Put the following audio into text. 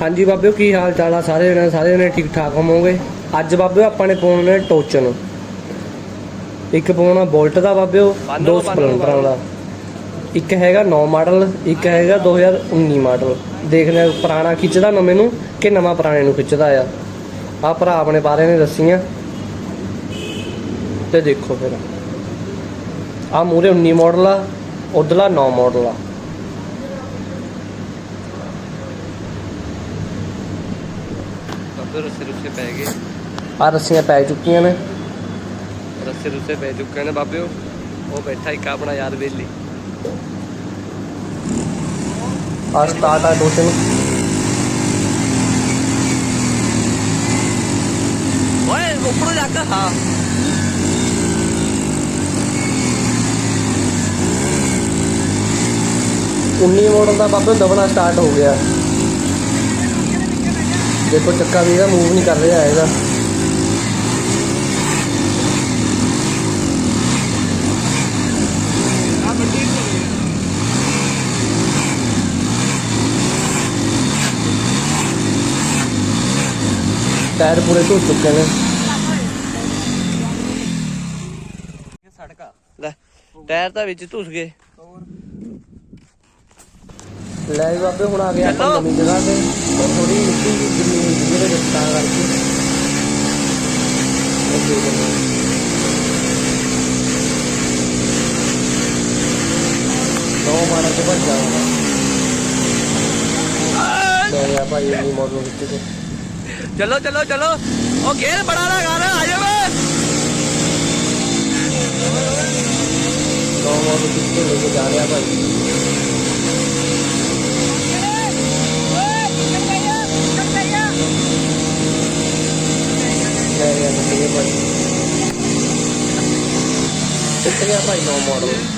ਹਾਂਜੀ ਬਾਬਿਓ ਕੀ ਹਾਲ ਚਾਲ ਆ? ਸਾਰੇ ਜਣੇ ਸਾਰੇ ਜਣੇ ਠੀਕ ਠਾਕ ਹੋਵੋਗੇ? ਅੱਜ ਬਾਬਿਓ ਆਪਾਂ ਨੇ ਪਾਉਣੇ ਨੇ ਟੋਚਨ। ਇੱਕ ਪਾਉਣਾ ਬੋਲਟ ਦਾ ਬਾਬਿਓ ਦੋ ਸਪਲੈਂਡਰਾਂ ਦਾ। ਇੱਕ ਹੈਗਾ 9 ਮਾਡਲ ਇੱਕ ਹੈਗਾ 2019 ਮਾਡਲ। ਦੇਖਦੇ ਹਾਂ ਪੁਰਾਣਾ ਖਿੱਚਦਾ ਨਵੇਂ ਨੂੰ ਕਿ ਨਵਾਂ ਪੁਰਾਣੇ ਨੂੰ ਖਿੱਚਦਾ ਆ। ਆ ਭਰਾ ਆਪਣੇ ਬਾਰੇ ਨੇ ਦੱਸੀਆਂ। ਤੇ ਦੇਖੋ ਫਿਰ। ਆ ਮੂਰੇ 19 ਮਾਡਲ ਆ ਉਧਰਲਾ 9 ਮਾਡਲ ਆ। ਰੱਸੇ ਰੁੱਸੇ ਪੈ ਗਏ। ਆ ਰੱਸੀਆਂ ਪੈ ਚੁੱਕੀਆਂ ਨੇ। ਰੱਸੇ ਰੁੱਸੇ ਪੈ ਚੁੱਕੇ ਨੇ ਬਾਬਿਓ। ਉਹ ਬੈਠਾ ਇੱਕ ਆਪਣਾ ਯਾਰ ਵੇਲੀ। ਆ ਸਟਾਰਟ ਆ ਟੋਚਨ ਓਏ ਉੱਪਰੋਂ ਜਾ ਕੇ ਹਾਂ। ਉੱਨੀ ਮਾਡਲ ਦਾ ਬਾਬੇ ਦਬਣਾ ਸਟਾਰਟ ਹੋ ਗਿਆ। ਦੇਖੋ ਚੱਕਾ ਵੀ ਇਹਦਾ ਮੂਵ ਨਹੀਂ ਕਰ ਰਿਹਾ ਹੈਗਾ। ਟਾਇਰ ਪੂਰੇ ਧੁੱਸ ਚੁੱਕੇ ਨੇ। ਸੜਕਾ। ਲੈ, ਟਾਇਰ ਤਾਂ ਵਿੱਚ ਧੁੱਸ ਗਏ। ਲੈ ਵੀ ਬਾਬੇ ਹੁਣ ਆ ਗਿਆ ਆਪਾਂ। ਨਵੀਂ ਜਗ੍ਹਾ ਤੇ। ਪਰ ਥੋੜੀ ਮਿੱਟੀ ਦੀ ਜ਼ਮੀਨ ਜਿਹਦੇ ਵਿੱਚ ਤਾਂ ਕਰਕੇ। ਦੇ ਮਾਡਲ ਤੇ ਭੱਜ ਜਾਵਾਂਗਾ ਲੈ ਗਿਆ ਭਾਈ ਇਹ ਮਾਡਲ ਵਿੱਚ ਤੇ। ਚਲੋ ਚਲੋ ਚਲੋ। ਉਹ ਗੇਰ ਬੜਾ ਲਗਾ ਰਿਹਾ ਆ ਜਾਵੇ ਨੌ ਮਾਡਲ ਪਿੱਛੇ ਲੈ ਕੇ ਜਾ ਰਿਹਾ ਭਾਈ। ਲੈ ਗਿਆ ਕਿੱਥੇ ਭਾਈ ਕਿੱਥੇ ਗਿਆ ਭਾਈ ਨੌ ਮਾਡਲ